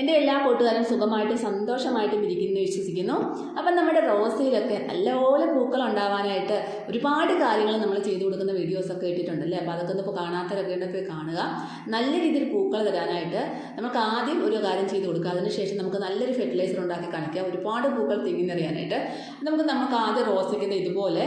എന്റെ എല്ലാ കൂട്ടുകാരും സുഖമായിട്ട് സന്തോഷമായിട്ടും ഇരിക്കുന്നു വിശ്വസിക്കുന്നു. അപ്പം നമ്മുടെ റോസയിലൊക്കെ നല്ലപോലെ പൂക്കൾ ഉണ്ടാവാനായിട്ട് ഒരുപാട് കാര്യങ്ങൾ നമ്മൾ ചെയ്തു കൊടുക്കുന്ന വീഡിയോസൊക്കെ ഇട്ടിട്ടുണ്ടല്ലേ? അപ്പോൾ അതൊക്കെ ഒന്ന് കാണാത്തവരൊക്കെ പോയി കാണുക. നല്ല രീതിയിൽ പൂക്കൾ തരാനായിട്ട് നമുക്ക് ആദ്യം ഒരു കാര്യം ചെയ്തു കൊടുക്കുക. അതിനുശേഷം നമുക്ക് നല്ലൊരു ഫെർട്ടിലൈസർ ഉണ്ടാക്കി കാണിക്കുക. ഒരുപാട് പൂക്കൾ തിങ്ങി നിറയാനായിട്ട്. നമുക്ക് നമുക്ക് ആദ്യം റോസയ്ക്കുന്ന ഇതുപോലെ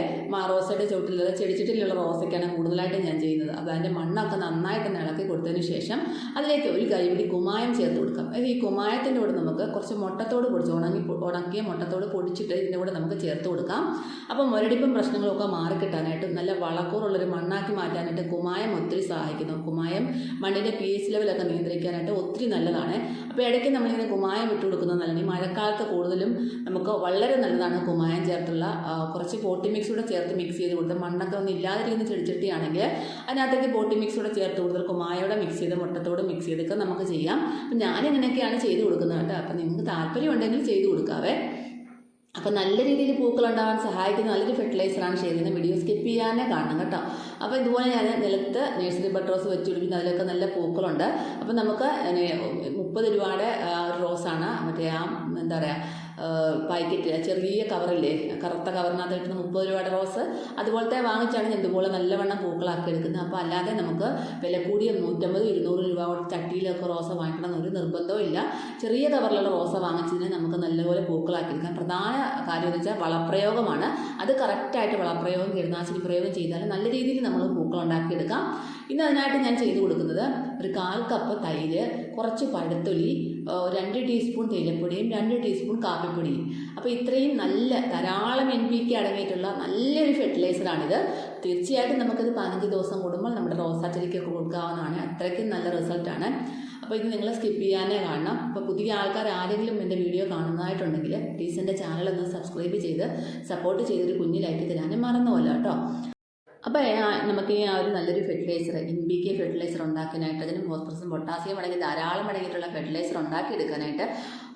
റോസയുടെ ചുവട്ടിലുള്ള ചെടിച്ചിട്ടിലുള്ള റോസയ്ക്കാണ് കൂടുതലായിട്ട് ഞാൻ ചെയ്യുന്നത്. അപ്പോൾ അതിന്റെ മണ്ണൊക്കെ നന്നായിട്ട് ഇളക്കി കൊടുത്തതിന് ശേഷം അതിലേക്ക് ഒരു കൈപിടി കുമായം ചേർത്ത് കൊടുക്കാം. കുമായത്തിന്റെ കൂടെ നമുക്ക് കുറച്ച് മുട്ടത്തോട് പൊടിച്ച് ഉണങ്ങി ഉണക്കിയ മുട്ടത്തോട് പൊടിച്ചിട്ട് ഇതിന്റെ കൂടെ നമുക്ക് ചേർത്ത് കൊടുക്കാം. അപ്പോൾ മുരടിപ്പും പ്രശ്നങ്ങളൊക്കെ മാറിക്കിട്ടാനായിട്ട് നല്ല വളക്കൂറുള്ളൊരു മണ്ണാക്കി മാറ്റാനായിട്ട് കുമായം ഒത്തിരി സഹായിക്കുന്നു. കുമായം മണ്ണിന്റെ പി എച്ച് ലെവലൊക്കെ നിയന്ത്രിക്കാനായിട്ട് ഒത്തിരി നല്ലതാണ്. അപ്പോൾ ഇടയ്ക്ക് നമ്മളിങ്ങനെ കുമായം ഇട്ട് കൊടുക്കുന്നത് നല്ലതാണ്. ഈ മഴക്കാലത്ത് കൂടുതലും നമുക്ക് വളരെ നല്ലതാണ് കുമായം ചേർത്തുള്ള കുറച്ച് പോട്ടി മിക്സ് കൂടെ ചേർത്ത് മിക്സ് ചെയ്ത് കൊടുത്ത് മണ്ണൊക്കെ ഒന്നും ഇല്ലാതിരിക്കുന്ന ചെടിച്ചട്ടിയാണെങ്കിൽ അതിനകത്തേക്ക് പോട്ടി മിക്സ് കൂടെ ചേർത്ത് കൊടുത്ത് കുമായോടെ മിക്സ് ചെയ്ത് മുട്ടത്തോട് മിക്സ് ചെയ്തൊക്കെ നമുക്ക് ചെയ്യാം. അപ്പം ഞാൻ ഇങ്ങനെയൊക്കെയാണ് ചെയ്ത് കൊടുക്കുന്നത് കേട്ടോ. അപ്പം നിങ്ങൾക്ക് താല്പര്യം ഉണ്ടെങ്കിൽ ചെയ്ത് കൊടുക്കാവേ. അപ്പോൾ നല്ല രീതിയിൽ പൂക്കൾ ഉണ്ടാവാൻ സഹായിക്കുന്ന നല്ലൊരു ഫെർട്ടിലൈസറാണ് ചെയ്യുന്നത്. വീഡിയോ സ്കിപ്പ് ചെയ്യാനേ കാണണം കേട്ടോ. അപ്പോൾ ഇതുപോലെ ഞാൻ നിലത്ത് നഴ്സറി ബട്ടറോസ് വെച്ച് പിടിപ്പിക്കുന്ന. അതിലൊക്കെ നല്ല പൂക്കളുണ്ട്. അപ്പോൾ നമുക്ക് മുപ്പത് രൂപയുടെ ഒരു റോസാണ് മറ്റേ ആ എന്താ പറയുക പാക്കറ്റ് ചെറിയ കവറില്ലേ? കറുത്ത കവറിനകത്ത് കിട്ടുന്ന മുപ്പത് രൂപയുടെ റോസ്. അതുപോലത്തെ വാങ്ങിച്ചാണ് ഞാൻ ഇതുപോലെ നല്ലവണ്ണം പൂക്കളാക്കി എടുക്കുന്നത് അപ്പോൾ അല്ലാതെ നമുക്ക് വില കൂടിയ നൂറ്റമ്പത് ഇരുന്നൂറ് രൂപ ചട്ടിയിലൊക്കെ റോസ വാങ്ങിക്കണം എന്നൊരു നിർബന്ധവും ഇല്ല. ചെറിയ കവറിലുള്ള റോസ വാങ്ങിച്ചതിന് നമുക്ക് നല്ലപോലെ പൂക്കളാക്കി എടുക്കാം പ്രധാന കാര്യം എന്ന് വെച്ചാൽ വളപ്രയോഗമാണ്. അത് കറക്റ്റായിട്ട് വളപ്രയോഗം കീടനാശിനി പ്രയോഗം ചെയ്താൽ നല്ല രീതിയിൽ നമ്മൾ പൂക്കൾ ഉണ്ടാക്കിയെടുക്കാം. ഇന്ന് അതിനായിട്ട് ഞാൻ ചെയ്തു കൊടുക്കുന്നത് ഒരു കാൽ കപ്പ് തൈര് കുറച്ച് പഴത്തൊലി രണ്ട് ടീസ്പൂൺ തേയിലപ്പൊടിയും രണ്ട് ടീസ്പൂൺ കാപ്പിപ്പൊടിയും അപ്പോൾ ഇത്രയും നല്ല ധാരാളം എൻ പി കെ അടങ്ങിയിട്ടുള്ള നല്ലൊരു ഫെർട്ടിലൈസറാണിത് തീർച്ചയായിട്ടും നമുക്കത് പതിനഞ്ച് ദിവസം കൂടുമ്പോൾ നമ്മുടെ റോസാ ചെടിക്കൊക്കെ കൊടുക്കാവുന്നതാണ്. അത്രയ്ക്കും നല്ല റിസൾട്ടാണ് അപ്പോൾ ഇത് നിങ്ങൾ സ്കിപ്പ് ചെയ്യാനേ കാണണം. അപ്പോൾ പുതിയ ആൾക്കാർ ആരെങ്കിലും എന്റെ വീഡിയോ കാണുന്നതായിട്ടുണ്ടെങ്കിൽ പ്ലീസ് എന്റെ ചാനൽ ഒന്ന് സബ്സ്ക്രൈബ് ചെയ്ത് സപ്പോർട്ട് ചെയ്തൊരു കുഞ്ഞിലാക്കി ലൈക്ക് തരാനും മറന്നുമല്ലോ കേട്ടോ അപ്പോൾ നമുക്ക് ആ ഒരു നല്ലൊരു fertiliser N P K fertiliser ഉണ്ടാക്കാനായിട്ട് അതിന് ഫോസ്ഫറസും പൊട്ടാസ്യം അടങ്ങി ധാരാളം അടങ്ങിയിട്ടുള്ള ഫെർട്ടിലൈസർ ഉണ്ടാക്കി എടുക്കാനായിട്ട്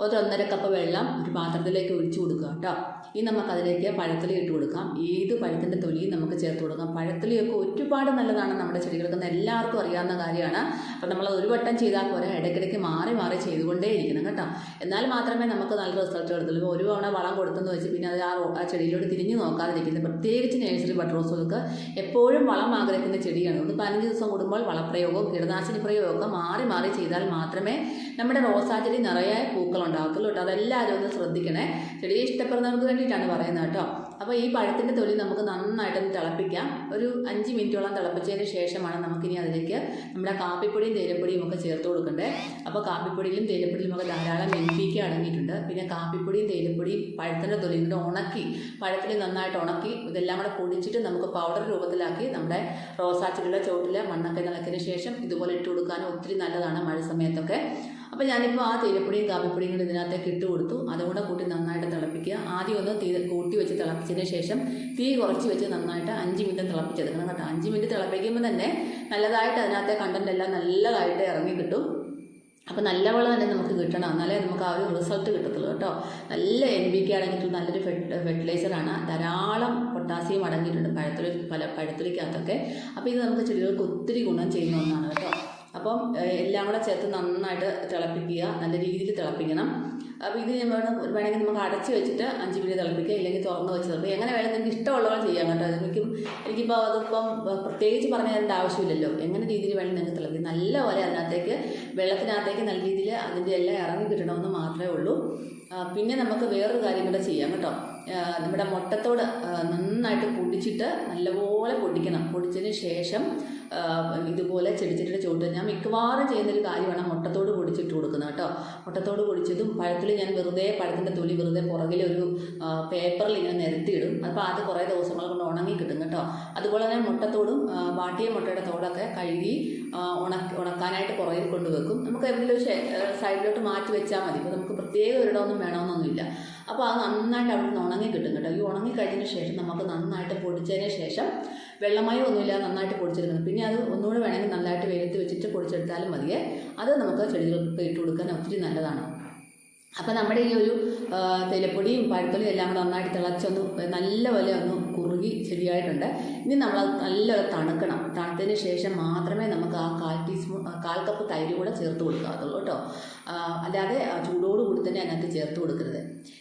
ഒരു ഒന്നര കപ്പ് വെള്ളം ഒരു പാത്രത്തിലേക്ക് ഒഴിച്ചു കൊടുക്കുക കേട്ടോ. ഇനി നമുക്കതിലേക്ക് പഴത്തൊലി ഇട്ട് കൊടുക്കാം. ഏത് പഴത്തിന്റെ തൊലിയും നമുക്ക് ചേർത്ത് കൊടുക്കാം. പഴത്തൊലിയൊക്കെ ഒരുപാട് നല്ലതാണ് നമ്മുടെ ചെടികൾക്ക്. എല്ലാവർക്കും അറിയാവുന്ന കാര്യമാണ്. അപ്പം നമ്മൾ ഒരു വട്ടം ചെയ്താൽ പോരാ. ഇടയ്ക്കിടയ്ക്ക് മാറി മാറി ചെയ്തുകൊണ്ടേ ഇരിക്കണം കേട്ടോ. എന്നാൽ മാത്രമേ നമുക്ക് നല്ല റിസൾട്ട് എടുത്തുള്ളൂ ഒരു തവണ വളം കൊടുത്തെന്ന് വെച്ച് പിന്നെ അത് ആ ചെടിയിലോട്ട് തിരിഞ്ഞു നോക്കാതിരിക്കുന്നത് പ്രത്യേകിച്ച് നഴ്സറി ബട്ടറോസുകൾക്ക് എപ്പോഴും വളം ആഗ്രഹിക്കുന്ന ചെടിയാണ്. ഒന്ന് പതിനഞ്ച് ദിവസം കൂടുമ്പോൾ വളപ്രയോഗവും കീടനാശിനി പ്രയോഗവും ഒക്കെ മാറി മാറി ചെയ്താൽ മാത്രമേ നമ്മുടെ റോസാ ചെടി നിറയെ പൂക്കൾ ഉണ്ടാകത്തുള്ളൂ കേട്ടോ അതെല്ലാവരും ഒന്ന് ശ്രദ്ധിക്കണേ. ചെടിയെ ഇഷ്ടപ്പെടുന്നവർക്ക് വേണ്ടിയിട്ടാണ് പറയുന്നത് കേട്ടോ. അപ്പോൾ ഈ പഴത്തിന്റെ തൊലി നമുക്ക് നന്നായിട്ടൊന്ന് തിളപ്പിക്കാം. ഒരു അഞ്ച് മിനിറ്റോളം തിളപ്പിച്ചതിന് ശേഷമാണ് നമുക്കിനി അതിലേക്ക് നമ്മുടെ കാപ്പിപ്പൊടിയും തേയിലപ്പൊടിയും ഒക്കെ ചേർത്ത് കൊടുക്കണ്ടേ. അപ്പോൾ കാപ്പിപ്പൊടിയിലും തേയിലപ്പൊടിയിലും ഒക്കെ ധാരാളം എൻ പി കെ അടങ്ങിയിട്ടുണ്ട്. പിന്നെ കാപ്പിപ്പൊടിയും തേയിലപ്പൊടിയും പഴത്തിന്റെ തൊലിയും കൂടെ ഉണക്കി പഴത്തിൽ നന്നായിട്ട് ഉണക്കി ഇതെല്ലാം കൂടെ പൊടിച്ചിട്ട് നമുക്ക് പൗഡർ രൂപത്തിലാക്കി നമ്മുടെ റോസാച്ചിലുള്ള ചോട്ടിലെ മണ്ണൊക്കെ നിളക്കിയതിന് ശേഷം ഇതുപോലെ ഇട്ട് കൊടുക്കാനും ഒത്തിരി നല്ലതാണ് മഴ സമയത്തൊക്കെ. അപ്പോൾ ഞാനിപ്പോൾ ആ തീരപ്പൊടിയും കാപ്പിപ്പൊടിയും കൂടി ഇതിനകത്തേക്ക് ഇട്ട് കൊടുത്തു. അതുകൂടെ കൂട്ടി നന്നായിട്ട് തിളപ്പിക്കുക. ആദ്യം ഒന്ന് തീ കൂട്ടി വെച്ച് തിളപ്പിച്ചതിന് ശേഷം തീ കുറച്ച് വെച്ച് നന്നായിട്ട് അഞ്ച് മിനിറ്റ് തിളപ്പിച്ചെടുക്കണം കേട്ടോ അഞ്ച് മിനിറ്റ് തിളപ്പിക്കുമ്പോൾ തന്നെ നല്ലതായിട്ട് അതിനകത്തെ കണ്ടന്റ് എല്ലാം നല്ലതായിട്ട് ഇറങ്ങി കിട്ടും. അപ്പോൾ നല്ലപോലെ തന്നെ നമുക്ക് കിട്ടണം. എന്നാലേ നമുക്ക് ആ ഒരു റിസൾട്ട് കിട്ടത്തുള്ളൂ കേട്ടോ. നല്ല എൻ ബി കെ അടങ്ങിയിട്ടുള്ള നല്ലൊരു ഫെർട്ട് ഫെർട്ടിലൈസറാണ് ധാരാളം പൊട്ടാസ്യം അടങ്ങിയിട്ടുണ്ട് പഴത്തൊലി പല പഴത്തൊലിക്കകത്തൊക്കെ. അപ്പോൾ ഇത് നമുക്ക് ചെടികൾക്ക് ഒത്തിരി ഗുണം ചെയ്യുന്ന ഒന്നാണ് കേട്ടോ. അപ്പം എല്ലാം കൂടെ ചേർത്ത് നന്നായിട്ട് തിളപ്പിക്കുക നല്ല രീതിയിൽ തിളപ്പിക്കണം. അപ്പോൾ ഇത് വേണമെങ്കിൽ നമുക്ക് അടച്ച് വെച്ചിട്ട് അഞ്ച് മിനിറ്റ് തിളപ്പിക്കുക ഇല്ലെങ്കിൽ തുറന്ന് വെച്ച് തിളപ്പിക്കുക എങ്ങനെ വേണം നിങ്ങൾക്ക് ഇഷ്ടമുള്ളവർ ചെയ്യാം കേട്ടോ. എനിക്കും എനിക്കിപ്പോൾ അതിപ്പം പ്രത്യേകിച്ച് പറഞ്ഞു തരേണ്ട ആവശ്യമില്ലല്ലോ. എങ്ങനെ രീതിയിൽ വേണം നിങ്ങൾക്ക് തിളപ്പിക്കുക നല്ലപോലെ അതിനകത്തേക്ക് വെള്ളത്തിനകത്തേക്ക് നല്ല രീതിയിൽ അതിന്റെ എല്ലാം ഇറങ്ങി കിട്ടണമെന്ന് മാത്രമേ ഉള്ളൂ. പിന്നെ നമുക്ക് വേറൊരു കാര്യം കൂടെ ചെയ്യാം കേട്ടോ. നമ്മുടെ മുട്ടത്തോട് നന്നായിട്ട് പൊടിച്ചിട്ട് നല്ലപോലെ പൊടിക്കണം. പൊടിച്ചതിന് ശേഷം ഇതുപോലെ ചെടിച്ചട്ടിയുടെ ചുവട്ട് ഞാൻ മിക്കവാറും ചെയ്യുന്നൊരു കാര്യമാണ് മുട്ടത്തോട് പൊടിച്ചിട്ട് കൊടുക്കുന്നത് കേട്ടോ. മുട്ടത്തോട് പൊടിച്ചതും പഴത്തിൽ ഞാൻ വെറുതെ പഴത്തിന്റെ തൊലി വെറുതെ പുറകിൽ ഒരു പേപ്പറിൽ ഇങ്ങനെ നിരത്തിയിടും. അപ്പോൾ അത് കുറേ ദിവസങ്ങൾ കൊണ്ട് ഉണങ്ങി കിട്ടും. കേട്ടോ അതുപോലെ തന്നെ മുട്ടത്തോടും വാട്ടിയ മുട്ടയുടെ തോടൊക്കെ കഴുകി ഉണക്കി ഉണക്കാനായിട്ട് പുറകിൽ കൊണ്ടുവെക്കും. നമുക്ക് എവിടെയെങ്കിലും സൈഡിലോട്ട് മാറ്റി വെച്ചാൽ മതി. ഇപ്പോൾ നമുക്ക് പ്രത്യേക ഒരിടമൊന്നും വേണമെന്നൊന്നുമില്ല. അപ്പോൾ അത് നന്നായിട്ട് അവിടെ നിന്ന് ഉണങ്ങി കിട്ടും കേട്ടോ. ഈ ഉണങ്ങി കഴിഞ്ഞതിന് ശേഷം നമുക്ക് നന്നായിട്ട് പൊടിച്ചതിന് ശേഷം വെള്ളമയം ഒന്നുമില്ല നന്നായിട്ട് പൊടിച്ചെടുക്കണം. പിന്നെ അത് ഒന്നുകൂടെ വേണമെങ്കിൽ നന്നായിട്ട് വെയിലത്ത് വെച്ചിട്ട് പൊടിച്ചെടുത്താലും മതിയേ. അത് നമുക്ക് ചെടികൾക്ക് ഇട്ട് കൊടുക്കാൻ ഒത്തിരി നല്ലതാണ്. അപ്പോൾ നമ്മുടെ ഈ ഒരു തേയിലപ്പൊടിയും പഴത്തൊലിയും എല്ലാം കൂടെ നന്നായിട്ട് തിളച്ചൊന്ന് നല്ലപോലെ ഒന്ന് കുറുകി ശരിയായിട്ടുണ്ട് ഇനി നമ്മൾ നല്ലൊരു തണുക്കണം. തണുത്തതിന് ശേഷം മാത്രമേ നമുക്ക് ആ കാൽ ടീസ്പൂൺ കാൽ കപ്പ് തൈര് കൂടെ ചേർത്ത് കൊടുക്കാത്തുള്ളൂ കേട്ടോ. അല്ലാതെ ചൂടോട് കൂടി തന്നെ അതിനകത്ത് ചേർത്ത് കൊടുക്കരുത്.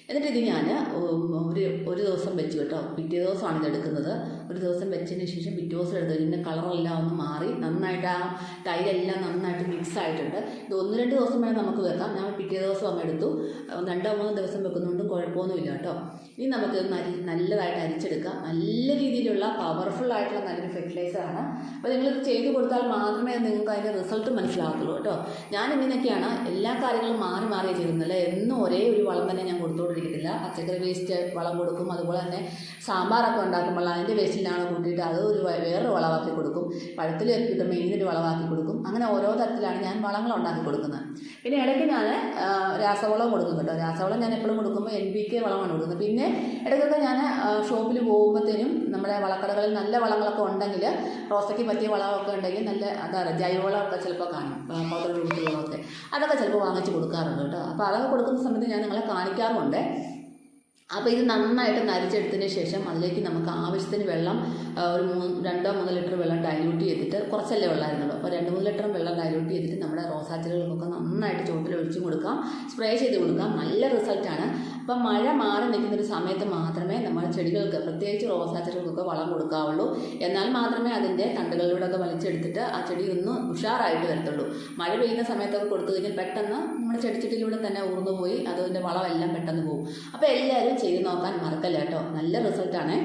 എന്നിട്ട് ഇത് ഞാൻ ഒരു ഒരു ദിവസം വെച്ച് കേട്ടോ. പിറ്റേ ദിവസമാണ് ഇത് എടുക്കുന്നത്. ഒരു ദിവസം വെച്ചതിന് ശേഷം പിറ്റേ ദിവസം എടുത്ത് ഇതിന്റെ കളറെല്ലാം ഒന്ന് മാറി നന്നായിട്ട് ആ തൈരെല്ലാം നന്നായിട്ട് മിക്സ് ആയിട്ടുണ്ട്. ഇത് ഒന്ന് രണ്ട് ദിവസം വേണം നമുക്ക് വെക്കാം. ഞാൻ പിറ്റേ ദിവസം അങ്ങ് എടുത്തു. രണ്ടോ മൂന്നോ ദിവസം വെക്കുന്നതുകൊണ്ടും കുഴപ്പമൊന്നുമില്ല കേട്ടോ. ഇനി നമുക്ക് നല്ലതായിട്ട് അരിച്ചെടുക്കാം. നല്ല രീതിയിലുള്ള പവർഫുൾ ആയിട്ടുള്ള നല്ലൊരു ഫെർട്ടിലൈസറാണ് അപ്പോൾ നിങ്ങൾ ചെയ്ത് കൊടുത്താൽ മാത്രമേ നിങ്ങൾക്ക് അതിന്റെ റിസൾട്ട് മനസ്സിലാകത്തുള്ളൂ കേട്ടോ. ഞാൻ ഇങ്ങനെയൊക്കെയാണ് എല്ലാ കാര്യങ്ങളും മാറി മാറി ചെയ്യുന്നില്ല എന്നും ഒരേ ഒരു വളം തന്നെ ഞാൻ കൊടുത്തുകൊണ്ടിരിക്കത്തില്ല. പച്ചക്കറി വേസ്റ്റ് വളം കൊടുക്കും. അതുപോലെ തന്നെ സാമ്പാറൊക്കെ ഉണ്ടാക്കുമ്പോൾ അതിന്റെ വേസ്റ്റിലാണ് കൂട്ടിയിട്ട് അത് ഒരു വേറൊരു വളമാക്കി കൊടുക്കും. പഴത്തിലേക്ക് കിട്ടുമ്പോൾ മെയിനൊരു വളമാക്കി കൊടുക്കും. അങ്ങനെ ഓരോ തരത്തിലാണ് ഞാൻ വളങ്ങൾ ഉണ്ടാക്കി കൊടുക്കുന്നത്. പിന്നെ ഇടയ്ക്ക് ഞാൻ രാസവളം കൊടുക്കും കേട്ടോ. രാസവളം ഞാൻ എപ്പോഴും കൊടുക്കുമ്പോൾ എൻ പി കെ വളമാണ് കൊടുക്കുന്നത്. പിന്നെ ഇടയ്ക്കൊക്കെ ഞാൻ ഷോപ്പിൽ പോകുമ്പോഴത്തേനും നമ്മുടെ വളക്കടകളിൽ നല്ല വളങ്ങളൊക്കെ ഉണ്ടെങ്കിൽ റോസയ്ക്ക് പറ്റിയ വളമൊക്കെ ഉണ്ടെങ്കിൽ നല്ല അതാണ് ജൈവവളമൊക്കെ ചിലപ്പോൾ കാണും. പൗഡർ അതൊക്കെ ചിലപ്പോൾ വാങ്ങിച്ച് കൊടുക്കാറുണ്ട് കേട്ടോ. അപ്പോൾ അതൊക്കെ കൊടുക്കുന്ന സമയത്ത് ഞാൻ നിങ്ങളെ കാണിക്കാറുമുണ്ട്. അപ്പോൾ ഇത് നന്നായിട്ട് നരിച്ചെടുത്തതിന് ശേഷം അതിലേക്ക് നമുക്ക് ആവശ്യത്തിന് വെള്ളം ഒരു മൂന്ന് രണ്ടോ മൂന്നോ ലിറ്റർ വെള്ളം ഡൈല്യൂട്ട് ചെയ്തിട്ട് കുറച്ചല്ലേ വെള്ളമായിരുന്നുള്ളൂ അപ്പോൾ രണ്ട് മൂന്ന് ലിറ്റർ വെള്ളം ഡൈല്യൂട്ട് ചെയ്തിട്ട് നമ്മുടെ റോസാച്ചെടികൾക്കൊക്കെ നന്നായിട്ട് ചുവട്ടിൽ ഒഴിച്ചു കൊടുക്കാം. സ്പ്രേ ചെയ്ത് കൊടുക്കാം. നല്ല റിസൾട്ടാണ് അപ്പം മഴ മാറി നിൽക്കുന്ന ഒരു സമയത്ത് മാത്രമേ നമ്മൾ ചെടികൾക്ക് പ്രത്യേകിച്ച് റോസാ ചെടികൾക്കൊക്കെ വളം കൊടുക്കാവുള്ളൂ. എന്നാൽ മാത്രമേ അതിന്റെ തണ്ടുകളിലൂടെ ഒക്കെ വലിച്ചെടുത്തിട്ട് ആ ചെടി ഒന്ന് ഉഷാറായിട്ട് വരത്തുള്ളൂ. മഴ പെയ്യുന്ന സമയത്തൊക്കെ കൊടുത്തു കഴിഞ്ഞാൽ പെട്ടെന്ന് നമ്മുടെ ചെടിച്ചെടിയിലൂടെ തന്നെ ഊർന്നു പോയി അതിന്റെ വളമെല്ലാം പെട്ടെന്ന് പോകും അപ്പോൾ എല്ലാവരും ചെയ്ത് നോക്കാൻ മറക്കല്ല കേട്ടോ? നല്ല റിസൾട്ടാണ്.